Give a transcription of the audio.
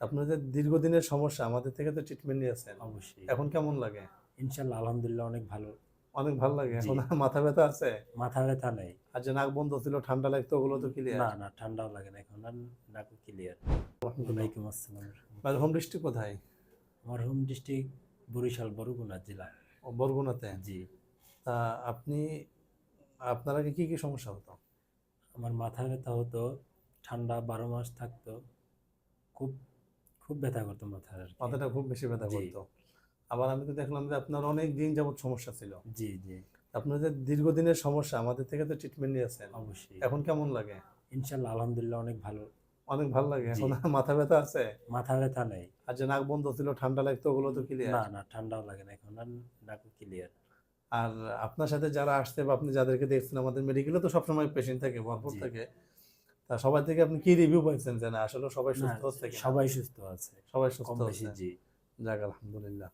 আপনাদের দীর্ঘদিনের সমস্যা আমাদের থেকে তো ট্রিটমেন্ট নিয়েছেন অবশ্যই। এখন কেমন লাগে? ইনশাল্লাহ আলহামদুলিল্লাহ অনেক ভালো। অনেক ভালো লাগে? এখন মাথা ব্যথা আছে? মাথা ব্যথা নেই। আর যে নাক বন্ধ ছিল ঠান্ডা লাগতো ওগুলো তো ক্লিয়ার না না ঠান্ডাও লাগে না এখন আর নাকু ক্লিয়ার ওয়ালাইকুম আসসালাম। হোম ডিস্ট্রিক্ট কোথায়? আমার হোম ডিস্ট্রিক্ট বরিশাল বরগুনা জেলা। ও, বরগুনাতে? জি। তা আপনি আপনার আগে কি কি সমস্যা হতো? আমার মাথা ব্যথা হতো ঠান্ডা বারো মাস থাকতো। খুব খুব ব্যথা করতো মাথার মাথাটা খুব বেশি ব্যথা করতো। আবার আমি তো দেখলাম যে আপনার অনেক দিন যাবত সমস্যা ছিল। জি জি। আপনাদের দীর্ঘদিনের সমস্যা আমাদের থেকে তো ট্রিটমেন্ট নিয়েছেন। অবশ্যই। এখন কেমন লাগে? ইনশাল্লাহ আলহামদুলিল্লাহ অনেক ভালো। অনেক ভালো লাগে? এখন মাথা ব্যথা আছে? মাথা ব্যথা নেই। আর যে নাক বন্ধ ছিল ঠান্ডা লাগতো ওগুলো তো ক্লিয়ার না না ঠান্ডাও লাগে না এখন আর নাকু ক্লিয়ার আর আপনার সাথে যারা আসছে বা আপনি যাদেরকে দেখছেন আমাদের মেডিকেলে তো সবসময় পেশেন্ট থাকে ভরপুর থাকে। তা সবার থেকে আপনি কি রিভিউ পাইছেন যে না আসলে সবাই সুস্থ হচ্ছে সবাই সুস্থ আছে সবাই সুস্থ আছে জি। যাক আলহামদুলিল্লাহ।